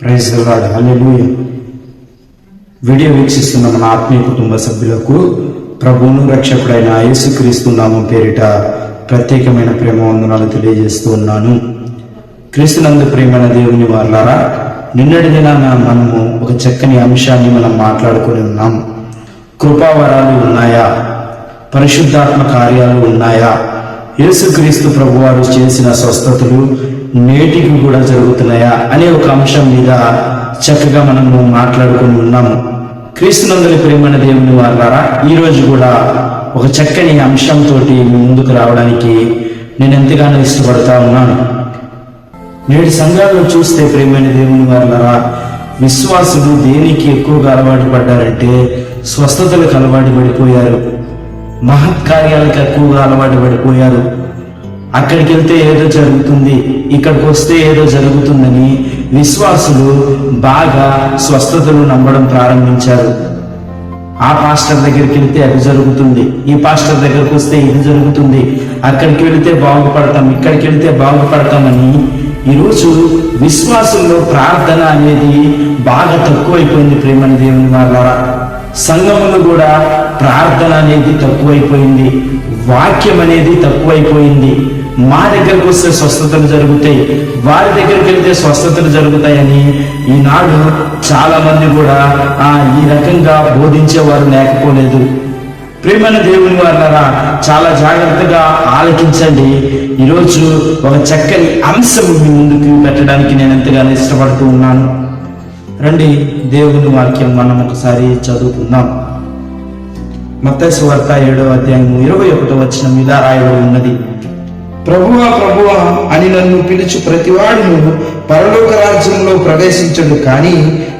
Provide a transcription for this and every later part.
Praise lord హల్లెలూయ video వీక్షిస్తున్న మన ఆత్మీయ కుటుంబ సభ్యులకు ప్రభువును రక్షకుడైన యేసుక్రీస్తు నామం పేరిట ప్రత్యేకమైన ప్రేమ వందనాలు తెలియజేస్తూ ఉన్నాను. క్రీస్తునందు ప్రేమైన దేవుని వాళ్ళారా నిన్నటి దినాన మనము ఒక చక్కని అంశాన్ని మనం మాట్లాడుకొని ఉన్నాం. కృపావరాలు ఉన్నాయా? పరిశుద్ధాత్మ కార్యాలు ఉన్నాయా? యేసుక్రీస్తు ప్రభువారు చేసిన స్వస్థతలు నేటికి కూడా జరుగుతున్నాయా అనే ఒక అంశం మీద చక్కగా మనము మాట్లాడుకుని ఉన్నాము. క్రీస్తునందరి ప్రేమణ దేవుని వారులారా ఈ రోజు కూడా ఒక చక్కని అంశంతో ముందుకు రావడానికి నేను ఎంతగానో ఇష్టపడతా ఉన్నాను. నేటి సంఘాలను చూస్తే ప్రేమైన దేవుని వారులారా విశ్వాసులు దేనికి ఎక్కువగా అలవాటు పడ్డారంటే స్వస్థతలకు అలవాటు పడిపోయారు. మహత్కార్యాలకు ఎక్కువగా అలవాటు పడిపోయారు. అక్కడికి వెళ్తే ఏదో జరుగుతుంది ఇక్కడికి వస్తే ఏదో జరుగుతుందని విశ్వాసులు బాగా స్వస్థతలు నమ్మడం ప్రారంభించారు. ఆ పాస్టర్ దగ్గరికి వెళ్తే అది జరుగుతుంది ఈ పాస్టర్ దగ్గరకు వస్తే ఇది జరుగుతుంది అక్కడికి వెళితే బాగుపడతాం ఇక్కడికి వెళితే బాగుపడతామని ఈరోజు విశ్వాసంలో ప్రార్థన అనేది బాగా తక్కువైపోయింది ప్రేమని దేవుని వాళ్ళ సంఘములు కూడా ప్రార్థన అనేది తక్కువైపోయింది వాక్యం అనేది తక్కువైపోయింది. మా దగ్గరకు వస్తే స్వస్థతలు జరుగుతాయి వారి దగ్గరికి వెళ్తే స్వస్థతలు జరుగుతాయని ఈనాడు చాలా మంది కూడా ఆ ఈ రకంగా బోధించేవారు లేకపోలేదు. ప్రేమైన దేవుని వారులారా చాలా జాగ్రత్తగా ఆలకించండి. ఈరోజు ఒక చక్కని అంశం మీ ముందుకు పెట్టడానికి నేను ఎంతగానో ఇష్టపడుతూ ఉన్నాను. రండి దేవుని వాక్యం మనం ఒకసారి చదువుకుందాం. మత్స్య వార్త ఏడవ అధ్యాయం ఇరవై ఒకటో వచ్చిన మీద రాయబడి ఉన్నది. ప్రభువా ప్రభువా అని నన్ను పిలుచు ప్రతివాడును పరలోక రాజ్యంలో ప్రవేశించడు కానీ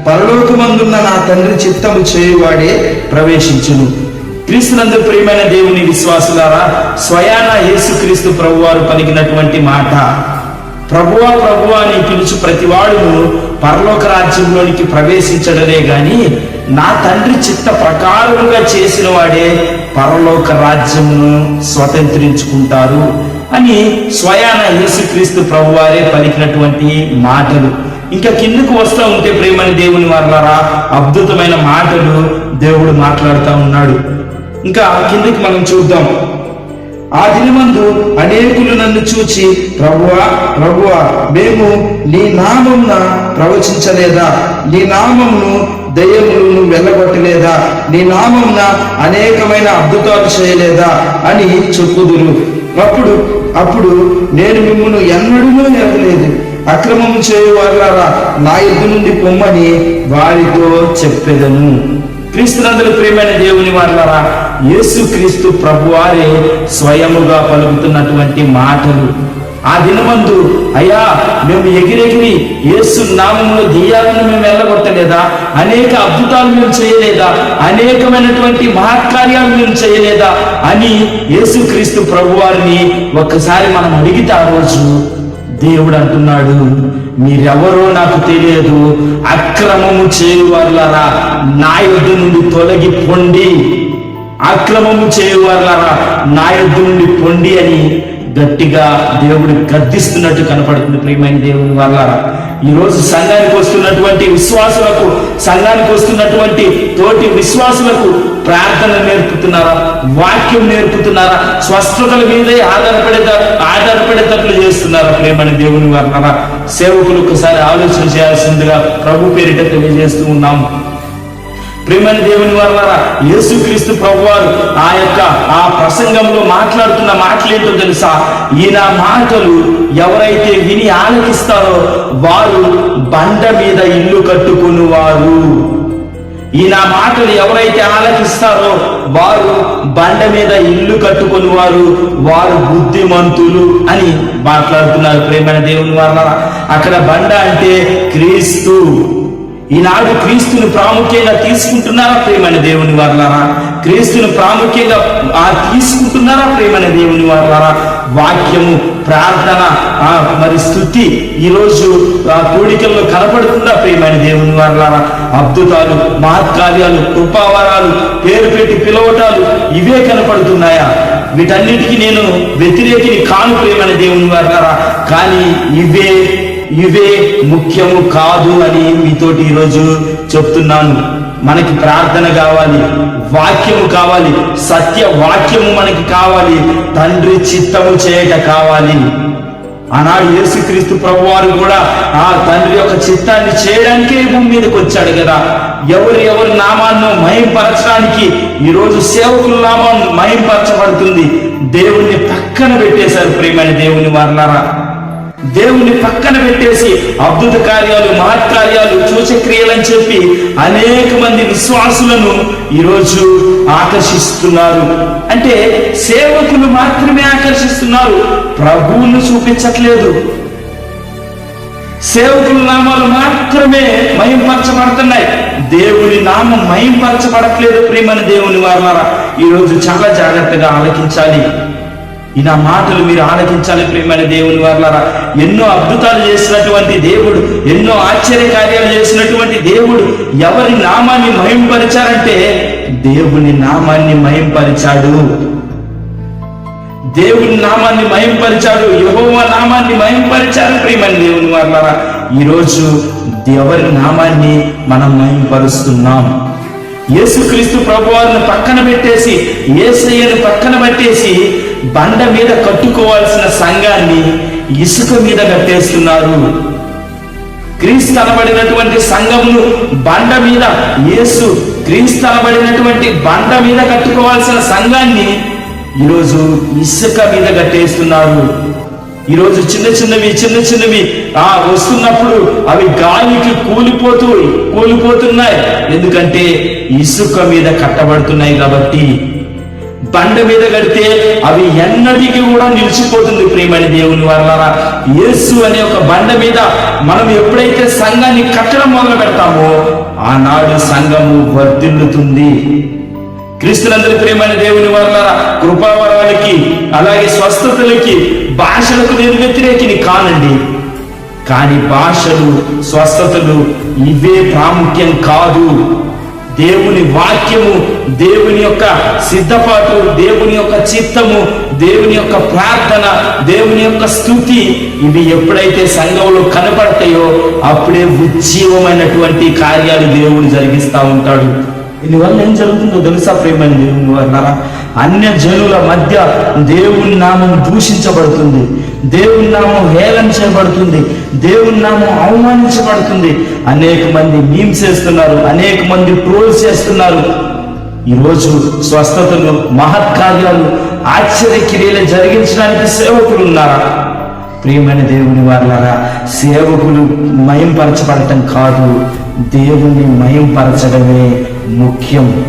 పరలోకమందున్న నా తండ్రి చిత్తము చేయువాడే ప్రవేశించును. క్రీస్తునందు ప్రియమైన దేవుని విశ్వాసులారా స్వయాన యేసుక్రీస్తు ప్రభువారు పలికినటువంటి మాట ప్రభువా ప్రభువా అని పిలుచు ప్రతివాడును పరలోక రాజ్యంలోనికి ప్రవేశించడమే గాని నా తండ్రి చిత్త ప్రకారముగా చేసిన వాడే పరలోక రాజ్యమును స్వతంత్రించుకుంటారు. అని స్వయాన యేసుక్రీస్తు ప్రభువారే పలికినటువంటి మాటలు. ఇంకా కిందకు వస్తూ ఉంటే ప్రేమని దేవుని వారులారా అద్భుతమైన మాటలు దేవుడు మాట్లాడుతూ ఉన్నాడు. ఇంకా కిందకి మనం చూద్దాం. ఆ దినమందు అనేకులు నన్ను చూచి ప్రభువా ప్రభువా మేము నీ నామంన ప్రవచించలేదా? నీ నామంను దయ్యములను వెళ్ళగొట్టలేదా? నీ నామంన అనేకమైన అద్భుతాలు చేయలేదా? అని చెప్పుదురు. అప్పుడు అప్పుడు నేను మిమ్మల్ని ఎన్నడూ ఎరగలేదు అక్రమం చేయవారా నా ఎద్దు నుండి పొమ్మని వారితో చెప్పేదను. క్రీస్తునందులు ప్రియమైన దేవుని వారులారా యేసు క్రీస్తు ప్రభువారే స్వయముగా పలుకుతున్నటువంటి మాటలు. ఆ దినమందు అయ్యా మేము ఎగిరెగిరి యేసు నామంలో దెయ్యాలను మేము వెళ్ళగొట్టలేదా? అనేక అద్భుతాలు మేము చేయలేదా? అనేకమైనటువంటి మహత్కార్యాలు మేము చేయలేదా? అని యేసుక్రీస్తు ప్రభు ప్రభువారిని ఒక్కసారి మనం అడిగితే ఆ రోజు దేవుడు అంటున్నాడు మీరెవరో నాకు తెలియదు. అక్రమము చేయువారులారా నా యొద్ద నుండి తొలగి పొండి. అక్రమము చేయువారులారా నా యొద్ద నుండి పొండి అని గట్టిగా దేవుడు గద్దిస్తున్నట్టు కనపడుతుంది ప్రియమైన దేవుని వల్ల ఈ రోజు సంఘానికి వస్తున్నటువంటి విశ్వాసులకు సంఘానికి వస్తున్నటువంటి తోటి విశ్వాసులకు ప్రార్థన నేర్పుతున్నారా? వాక్యం నేర్పుతున్నారా? స్వస్థతల మీదే ఆధారపడే ఆధారపడేటట్లు చేస్తున్నారా ప్రేమని దేవుని వర్ణన సేవకులు ఒకసారి ఆలోచన చేయాల్సిందిగా ప్రభు పేరిట తెలియజేస్తూ ఉన్నాము ప్రేమని దేవుని వల్ల యేసుక్రీస్తు ప్రభువారు ఆ యొక్క ఆ ప్రసంగంలో మాట్లాడుతున్న మాటలేంటో తెలుసా? ఈయన మాటలు ఎవరైతే విని ఆలకిస్తారో వారు బండ మీద ఇల్లు కట్టుకుని వారు ఈయన మాటలు ఎవరైతే ఆలకిస్తారో వారు బండ మీద ఇల్లు కట్టుకుని వారు వారు బుద్ధిమంతులు అని మాట్లాడుతున్నారు ప్రేమైన దేవుని వల్ల అక్కడ బండ అంటే క్రీస్తు. ఈనాడు క్రీస్తుని ప్రాముఖ్యంగా తీసుకుంటున్నారా ప్రేమైన దేవుని వారులారా? క్రీస్తుని ప్రాముఖ్యంగా ఆ తీసుకుంటున్నారా ప్రేమైన దేవుని వారులారా? వాక్యము ప్రార్థన మరి స్థుతి ఈరోజు ఆ కూడికల్లో కనపడుతుందా ప్రేమని దేవుని వారులారా? అద్భుతాలు మహత్కార్యాలు కృపావరాలు పేరు పెట్టి పిలవటాలు ఇవే కనపడుతున్నాయా? వీటన్నిటికీ నేను వ్యతిరేకిని కాను ప్రేమని దేవుని వారులారా. కానీ ఇవే ఇవే ముఖ్యము కాదు అని మీతోటి ఈరోజు చెప్తున్నాను. మనకి ప్రార్థన కావాలి వాక్యము కావాలి సత్య వాక్యము మనకి కావాలి తండ్రి చిత్తము చేయట కావాలి. ఆనాడు యేసుక్రీస్తు ప్రభు వారు కూడా ఆ తండ్రి యొక్క చిత్తాన్ని చేయడానికే భూమి మీదకి వచ్చాడు కదా. ఎవరు ఎవరి నామాన్ని మహింపరచడానికి ఈరోజు సేవకుల నామాన్ని మహింపరచబడుతుంది. దేవుణ్ణి పక్కన పెట్టేశారు ప్రేమని దేవుని వర్లారా. దేవుని పక్కన పెట్టేసి అద్భుత కార్యాలు మహత్కార్యాలు సూచక్రియలని చెప్పి అనేక మంది విశ్వాసులను ఈరోజు ఆకర్షిస్తున్నారు. అంటే సేవకులు మాత్రమే ఆకర్షిస్తున్నారు. ప్రభువును చూపించట్లేదు. సేవకుల నామాలు మాత్రమే మహింపరచబడుతున్నాయి. దేవుని నామం మహింపరచబడట్లేదు ప్రేమని దేవుని వారలారా. ఈరోజు చాలా జాగ్రత్తగా ఆలకించాలి. ఈ నా మాటలు మీరు ఆలకించాలి ప్రేమైన దేవుని వారలారా. ఎన్నో అద్భుతాలు చేసినటువంటి దేవుడు ఎన్నో ఆశ్చర్య కార్యాలు చేసినటువంటి దేవుడు ఎవరి నామాన్ని మహింపరిచారంటే దేవుని నామాన్ని మహింపరిచాడు. దేవుని నామాన్ని మహింపరిచాడు యహోవ నామాన్ని మహింపరిచారు ప్రియమైన దేవుని వారలారా. ఈరోజు ఎవరి నామాన్ని మనం మహింపరుస్తున్నాం? యేసుక్రీస్తు ప్రభువారిని పక్కన పెట్టేసి ఏసయ్యను పక్కన పెట్టేసి బండ మీద కట్టుకోవాల్సిన సంఘాన్ని ఇసుక మీద కట్టేస్తున్నారు. క్రీస్తు అనబడినటువంటి సంఘమును బండ మీద యేసు క్రీస్తు అనబడినటువంటి బండ మీద కట్టుకోవాల్సిన సంఘాన్ని ఈరోజు ఇసుక మీద కట్టేస్తున్నారు. ఈరోజు చిన్న చిన్నవి చిన్న చిన్నవి ఆ వస్తున్నప్పుడు అవి గాలికి కూలిపోతూ కూలిపోతున్నాయి. ఎందుకంటే ఇసుక మీద కట్టబడుతున్నాయి కాబట్టి బండ మీద కడితే అవి ఎన్నటికీ కూడా నిలిచిపోతుంది ప్రేమని దేవుని వల్ల యేసు అనే ఒక బండ మీద మనం ఎప్పుడైతే సంఘాన్ని కట్టడం మొదలు పెడతామో ఆనాడు సంఘము వర్ధిల్లుతుంది. క్రీస్తులందరి ప్రేమైన దేవుని వల్ల కృపావరాలకి అలాగే స్వస్థతలకి భాషలకు నేను వ్యతిరేకిని కానండి. కానీ భాషలు స్వస్థతలు ఇవే ప్రాముఖ్యం కాదు. దేవుని వాక్యము దేవుని యొక్క సిద్ధపాటు దేవుని యొక్క చిత్తము దేవుని యొక్క ప్రార్థన దేవుని యొక్క స్థుతి ఇవి ఎప్పుడైతే సంఘంలో కనపడతాయో అప్పుడే ఉజ్జీవమైనటువంటి కార్యాలు దేవుడు జరిగిస్తా ఉంటాడు. దీనివల్ల ఏం జరుగుతుందో తెలుసా ప్రేమైన దేవుని వారు అన్య జనుల మధ్య దేవుని నామం దూషించబడుతుంది. దేవుని నామం హేళన చేయబడుతుంది దేవుని నామం అవమానించబడుతుంది. అనేక మంది మీమ్స్ చేస్తున్నారు అనేక మంది ట్రోల్స్ చేస్తున్నారు. ఈరోజు స్వస్థతలు మహత్కార్యాలు ఆశ్చర్యక్రియలు జరిగించడానికి సేవకులు ఉన్నారా? ప్రియమైన దేవుని వారులారా సేవకులు మయంపరచబడటం కాదు. దేవుని మయంపరచడమే ముఖ్యం.